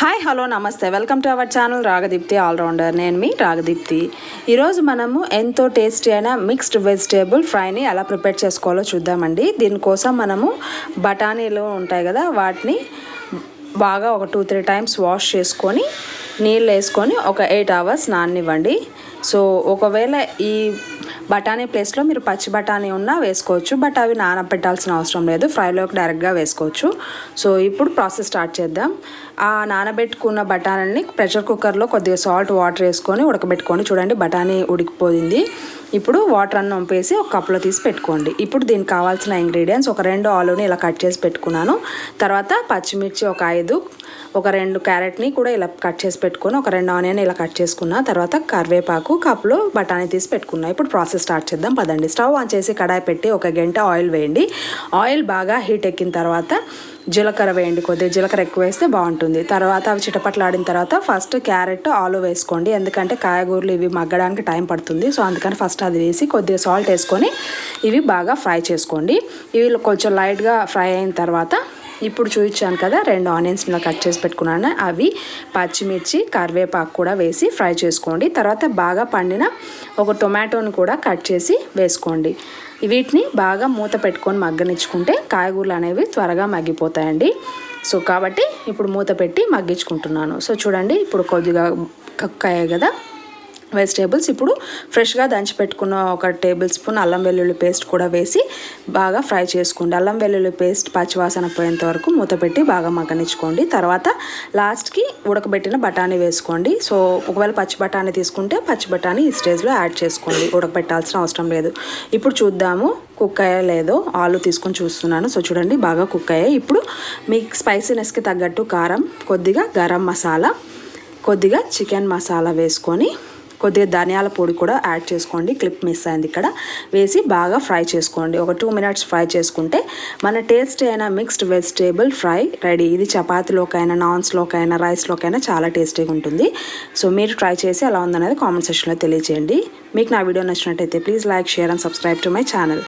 Hi hello నమస్తే. Welcome to our channel Ragadeepti allrounder. నేను మీ రాగదీప్తి. ఈరోజు మనము ఎంతో టేస్టీ అయిన మిక్స్డ్ వెజిటేబుల్ ఫ్రైని ఎలా ప్రిపేర్ చేసుకోవాలో చూద్దామండి. దీనికోసం మనము బఠానీలు ఉంటాయి కదా వాటిని బాగా ఒక టూ త్రీ టైమ్స్ వాష్ చేసుకొని నీళ్ళు వేసుకొని ఒక ఎయిట్ అవర్స్ నాననివ్వండి. సో ఒకవేళ ఈ బఠానీ ప్లేస్లో మీరు పచ్చి బఠానీ ఉన్నా వేసుకోవచ్చు. బట్ అవి నానబెట్టాల్సిన అవసరం లేదు. ఫ్రైలోకి డైరెక్ట్గా వేసుకోవచ్చు. సో ఇప్పుడు ప్రాసెస్ స్టార్ట్ చేద్దాం. ఆ నానబెట్టుకున్న బఠానీని ప్రెషర్ కుక్కర్లో కొద్దిగా సాల్ట్ వాటర్ వేసుకొని ఉడకబెట్టుకొని చూడండి బఠానీ ఉడికిపోయింది. ఇప్పుడు వాటర్ అన్నం వంపేసి ఒక కప్లో తీసి పెట్టుకోండి. ఇప్పుడు దీనికి కావాల్సిన ఇంగ్రీడియంట్స్ ఒక రెండు ఆలుని ఇలా కట్ చేసి పెట్టుకున్నాను. తర్వాత పచ్చిమిర్చి ఒక ఐదు ఒక రెండు క్యారెట్ని కూడా ఇలా కట్ చేసి పెట్టుకొని ఒక రెండు ఆనియన్ ఇలా కట్ చేసుకున్నా తర్వాత కరివేపాకు కప్లో బఠానీ తీసి పెట్టుకున్నా. ఇప్పుడు ప్రాసెస్ స్టార్ట్ చేద్దాం పదండి. స్టవ్ ఆన్ చేసి కడాయి పెట్టి ఒక గంట ఆయిల్ వేయండి. ఆయిల్ బాగా హీట్ ఎక్కిన తర్వాత జీలకర్ర వేయండి కొద్దిగా జీలకర్ర ఎక్కువ వేస్తే బాగుంటుంది. తర్వాత అవి చిటపట్లాడిన తర్వాత ఫస్ట్ క్యారెట్ ఆలు వేసుకోండి. ఎందుకంటే కాయగూరలు ఇవి మగ్గడానికి టైం పడుతుంది. సో అందుకని ఫస్ట్ అది వేసి కొద్దిగా సాల్ట్ వేసుకొని ఇవి బాగా ఫ్రై చేసుకోండి. ఇవి కొంచెం లైట్గా ఫ్రై అయిన తర్వాత ఇప్పుడు చూపించాను కదా రెండు ఆనియన్స్ ఇలా కట్ చేసి పెట్టుకున్నాను. అవి పచ్చిమిర్చి కరివేపాకు కూడా వేసి ఫ్రై చేసుకోండి. తర్వాత బాగా పండిన ఒక టొమాటోని కూడా కట్ చేసి వేసుకోండి. వీటిని బాగా మూత పెట్టుకొని మగ్గనిచ్చుకుంటే కాయగూరలు అనేవి త్వరగా మగ్గిపోతాయండి. సో కాబట్టి ఇప్పుడు మూత పెట్టి మగ్గించుకుంటున్నాను. సో చూడండి ఇప్పుడు కొద్దిగా కక్కాయి కదా. వెజిటేబుల్స్ ఇప్పుడు ఫ్రెష్గా దంచి పెట్టుకున్న ఒక టేబుల్ స్పూన్ అల్లం వెల్లుల్లి పేస్ట్ కూడా వేసి బాగా ఫ్రై చేసుకోండి. అల్లం వెల్లుల్లి పేస్ట్ పచ్చివాసన పోయేంత వరకు మూత పెట్టి బాగా మగ్గనిచ్చుకోండి. తర్వాత లాస్ట్కి ఉడకబెట్టిన బఠానీ వేసుకోండి. సో ఒకవేళ పచ్చి బఠానీ తీసుకుంటే పచ్చి బఠానీ ఈ స్టేజ్లో యాడ్ చేసుకోండి. ఉడకబెట్టాల్సిన అవసరం లేదు. ఇప్పుడు చూద్దాము కుక్ అయ్యా లేదో. ఆలు తీసుకొని చూస్తున్నాను. సో చూడండి బాగా కుక్ అయ్యాయి. ఇప్పుడు మీ స్పైసీనెస్కి తగ్గట్టు కారం కొద్దిగా గరం మసాలా కొద్దిగా చికెన్ మసాలా వేసుకొని కొద్దిగా ధనియాల పొడి కూడా యాడ్ చేసుకోండి. క్లిప్ మిస్ అయింది ఇక్కడ. వేసి బాగా ఫ్రై చేసుకోండి. ఒక టూ మినిట్స్ ఫ్రై చేసుకుంటే మన టేస్ట్ అయిన మిక్స్డ్ వెజిటేబుల్ ఫ్రై రెడీ. ఇది చపాతీలోకైనా నాన్స్లోకైనా రైస్లోకైనా చాలా టేస్టీగా ఉంటుంది. సో మీరు ట్రై చేసి ఎలా ఉందనేది కామెంట్ సెక్షన్లో తెలియజేయండి మీకు నా వీడియో నచ్చినట్టయితే please like share and subscribe to my channel.